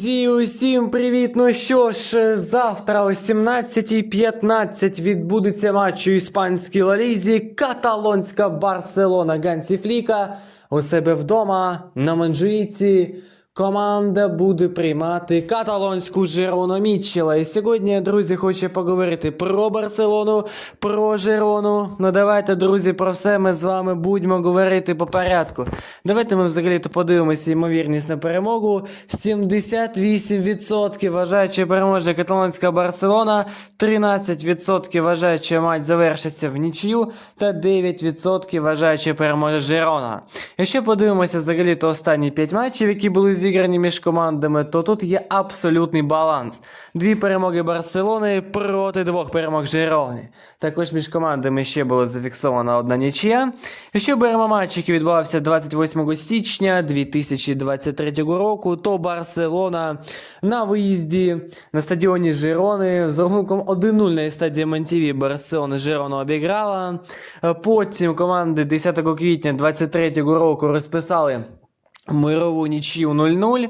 Друзі, усім привіт! Ну що ж, завтра о 17.15 відбудеться матч у іспанській лалізі Каталонська Барселона Гансі Фліка у себе вдома на Манджуїці. Команда буде приймати каталонську Жерону Мітчела. І сьогодні, друзі, хочу поговорити про Барселону, про Жерону. Ну давайте, друзі, про все ми з вами будемо говорити по порядку. Давайте ми взагалі-то подивимося ймовірність на перемогу. 78% вважають, що переможе каталонська Барселона, 13% вважають, що матч завершиться в нічию, та 9% вважають, що переможе Жерона. Якщо подивимося взагалі то останні 5 матчів, які були зіграні між командами, то тут є абсолютний баланс. Дві перемоги Барселони проти двох перемог Жерони. Також між командами ще була зафіксована одна нічия. Якщо беремо матч, який відбувався 28 січня 2023 року, то Барселона на виїзді на стадіоні Жерони з рахунком 1-0 на стадії Монтіві Барселона Жерону обіграла. Потім команди 10 квітня 2023 року розписали мирову нічию 0-0.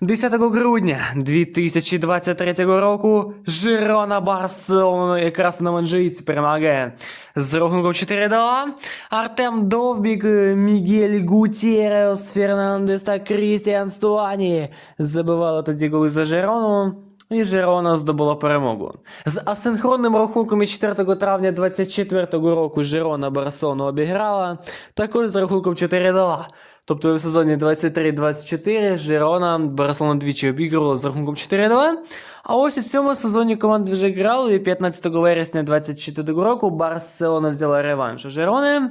10 грудня 2023 року Жирона Барселона якраз на Манжиці перемагає з рахунком 4-2. Артем Довбік, Мігель Гутєрес, Фернандес та Крістіан Стуані забивали тоді голи за Жирону. І Жирона здобула перемогу. З асинхронним рахунком від 4 травня 24 року Жирона Барселону обіграла, також з рахунком 4-2. Тобто в сезоні 23-24 Жирона Барселона двічі обігрувала з рахунком 4-2. А ось у цьому сезоні команди вже грали, і 15 вересня 24 року Барселона взяла реванш у Жирони.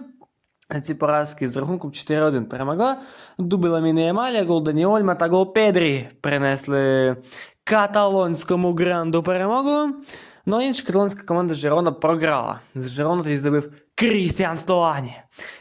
Ці поразки з рахунком 4-1 перемогла. Дубль Ламіни Емаля, гол Дані Ольма та гол Педрі принесли каталонському гранду перемогу. Ну а інша каталонська команда Жерона програла. З Жерона тоді забив Крістіан Столані.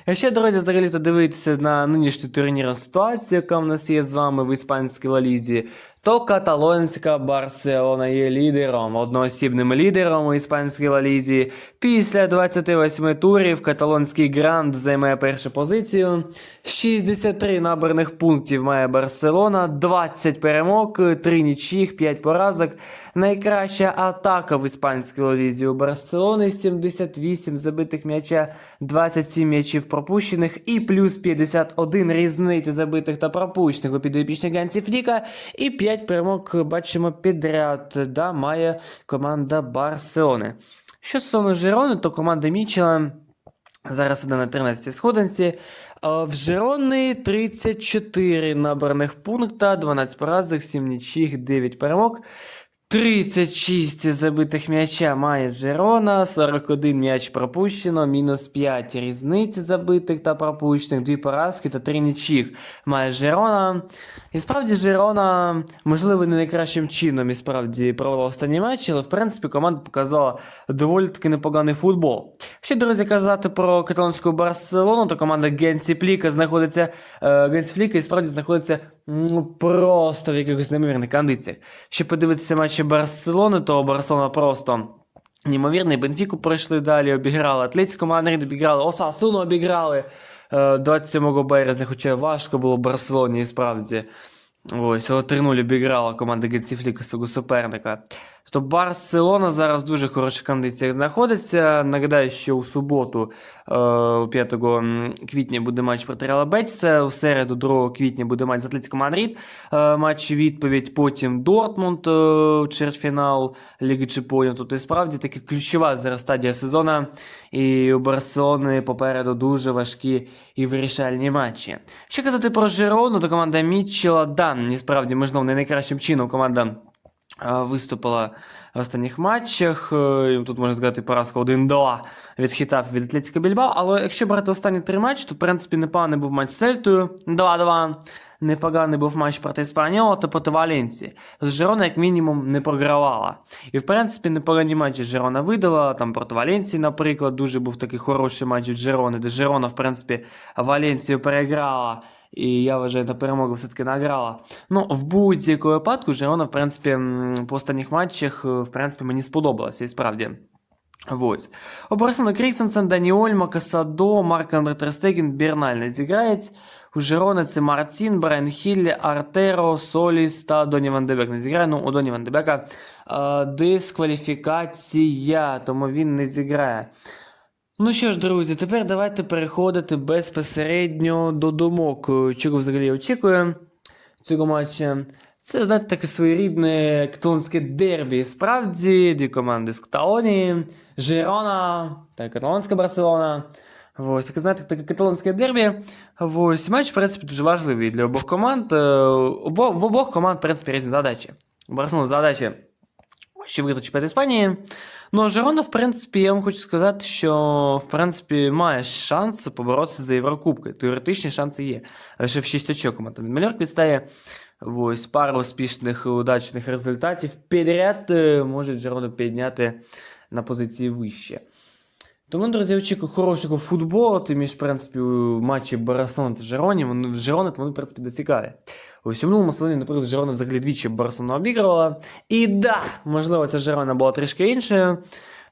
Якщо, друзі, взагалі-то дивитися на нинішню турнірну ситуацію, яка в нас є з вами в іспанській лалізі, то каталонська Барселона є лідером, одноосібним лідером у іспанській лалізі. Після 28 турів каталонський гранд займає першу позицію. 63 набраних пунктів має Барселона, 20 перемог, 3 нічих, 5 поразок. Найкраща атака в іспанській лалізі у Барселони 78 забитих м'яча, 27 м'ячів пропущених і плюс 51 різниці забитих та пропущених у підопічних Гансі Фліка. І 5 перемог бачимо підряд, да, має команда Барселони. Що стосовно Жирони, то команда Мічела зараз іде на 13-й сходинці. В Жирони 34 набраних пункта, 12 поразок, 7 нічих, 9 перемог. 36 забитих м'яча має Жерона, 41 м'яч пропущено, мінус 5 різниці забитих та пропущених, 2 поразки та 3 нічих має Жерона. І справді Жерона, можливо, не найкращим чином і справді провела останні матчі, але в принципі команда показала доволі таки непоганий футбол. Якщо, друзі, казати про каталонську Барселону, то команда Генсі Пліка знаходиться, е, Генсі Фліка і справді знаходиться ну, просто в якихось неймовірних кондиціях. Щоб подивитися матчі Барселони, то Барселона просто. Неймовірний, Бенфіку пройшли далі, обіграли Атлетико Мадрид, обіграли, Осасуну обіграли е, 27 березня, хоча важко було Барселоні і справді. Ось, але 3-0 обіграла команда Гетсіфліка свого суперника. Тобто Барселона зараз в дуже хороших кондиціях знаходиться. Нагадаю, що у суботу, е, 5 квітня, буде матч проти Реала Бетіса, у середу, 2 квітня, буде матч з Атлетико Мадрид. Е, матч відповідь, потім Дортмунд, е, чвертьфінал Ліги Чемпіонів. Тобто, і справді таки ключова зараз стадія сезону. І у Барселони попереду дуже важкі і вирішальні матчі. Що казати про Жирону, то команда Мітчела, да, і справді, можливо, не найкращим чином команда виступила в останніх матчах. Е, Тут можна сказати поразка 1-2 від хітав від Атлетіка Більбао. Але якщо брати останні три матчі, то в принципі непоганий був матч з Сельтою 2-2. Непоганий був матч проти Іспаньола та проти Валенції. З Жирона, як мінімум, не програвала. І в принципі непогані матчі Жирона видала. Там проти Валенції, наприклад, дуже був такий хороший матч від Жирони, де Жирона, в принципі, Валенцію переграла. І я вважаю, на перемогу все-таки награла. Ну, в будь-якому випадку, Жерона, в принципі, м, по останніх матчах, е, в принципі, мені сподобалося, і справді. Ось. У Барселони Крістенсен, Дані Ольма, Касадо, Марк Андре Терстеген, Берналь не зіграють У це Мартін, Брайан Хіллі, Артеро, Соліс та Доні Ван Дебек не зіграє. Ну, у Доні Ван Дебека е, дискваліфікація, тому він не зіграє. Ну що ж, друзі, тепер давайте переходити безпосередньо до думок. Е, Чого взагалі очікуємо цього матча. Це, знаєте, таке своєрідне каталонське дербі. Справді, дві команди з Каталонії, Жирона та каталонська Барселона. Ось, таке, знаєте, таке каталонське дербі. Ось, матч, в принципі, дуже важливий для обох команд. Е, обо- в обох команд, в принципі, різні задачі. У Барселони задачі ще виграти чемпіонат Іспанії. Ну, Жерона, в принципі, я вам хочу сказати, що в принципі має шанс поборотися за Єврокубки. Теоретичні шанси є. Лише в 6 очок команда від Мальорки відстає. Ось пару успішних удачних результатів підряд е, може Жерону підняти на позиції вище. Тому, друзі, очікую хорошого футболу, тим між, в принципі, матчі Барселон та Жероні, вони Жерони, вони, в принципі. Ось у минулому сезоні, наприклад, Жерона взагалі двічі Барселону обігрувала. І да, можливо, ця Жерона була трішки іншою.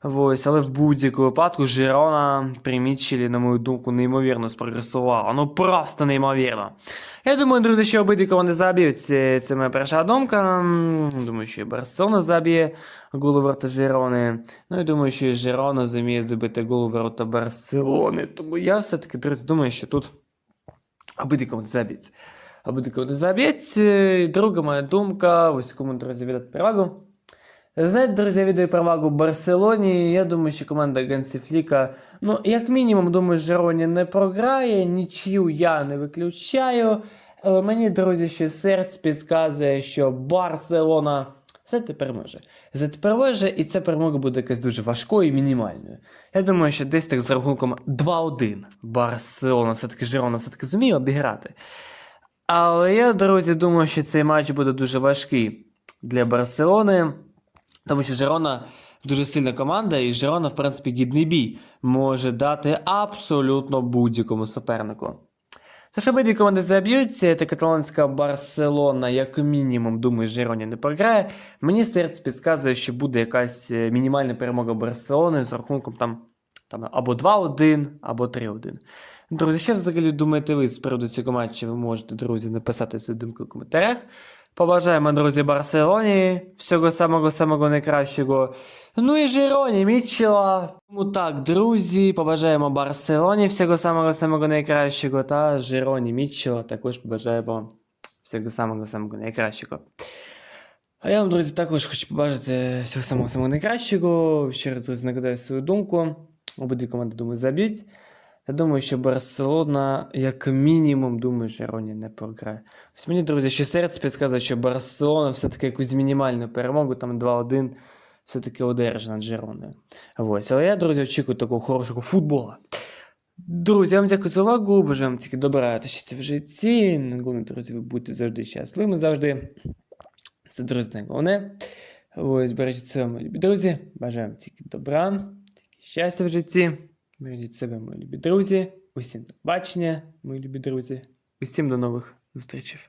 Ось, але в будь-якому випадку Жерона при Мітчелі, на мою думку, неймовірно спрогресувала. Ну просто неймовірно. Я думаю, друзі, що обидві команди заб'ють. Це, це моя перша думка. Думаю, що і Барселона заб'є гол у ворота Жерони. Ну і думаю, що і Жерона зуміє забити гол у ворота Барселони. Тому я все-таки, друзі, думаю, що тут обидві команди заб'ють. Обидві команди заб'ють. І Друга моя думка, ось кому, друзі, віддати перевагу. Знаєте, друзі, я віддаю перевагу Барселоні. Я думаю, що команда Гансі Фліка, ну, як мінімум, думаю, Жероні не програє, нічию я не виключаю. Але мені, друзі, ще серце підказує, що Барселона все переможе. Все переможе, і ця перемога буде якась дуже важкою і мінімальною. Я думаю, що десь так за рахунком 2-1 Барселона все-таки Жерона все-таки зуміє обіграти. Але я, друзі, думаю, що цей матч буде дуже важкий для Барселони. Тому що Жерона дуже сильна команда, і Жерона, в принципі, гідний бій може дати абсолютно будь-якому супернику. Тож обидві команди заб'ються, та каталонська Барселона, як мінімум, думаю, Жероні не програє. Мені серце підказує, що буде якась е, мінімальна перемога Барселони з рахунком там, там або 2-1, або 3-1. Друзі, що взагалі думаєте ви з приводу цього матчу? Ви можете, друзі, написати свою думку в коментарях. Побажаємо, друзі, Барселоні всього самого самого найкращого. Ну і Жироні, Мітчела. Тому так, друзі, побажаємо Барселоні всього самого самого найкращого. Та Жироні Мітчела також побажаємо всього самого самого найкращого. А я вам, друзі, також хочу побажати всього самого самого найкращого. Ще раз, друзі, нагадаю свою думку. Обидві команди, думаю, заб'ють. Я думаю, що Барселона, як мінімум, думаю, що Роні не програє. Ось мені, друзі, ще серце підказує, що Барселона все-таки якусь мінімальну перемогу, там 2-1, все-таки одержить над Жероною. Ось. Але я, друзі, очікую такого хорошого футболу. Друзі, я вам дякую за увагу, бажаю вам тільки добра в житті. Головне, друзі, ви будьте завжди щасливими, завжди. Це, друзі, найголовне. Ось, бережіть себе, мої друзі. Бажаю вам тільки добра, тільки щастя в житті. Бережіть себе, мої любі друзі. Усім до бачення, мої любі друзі. Усім до нових зустрічей.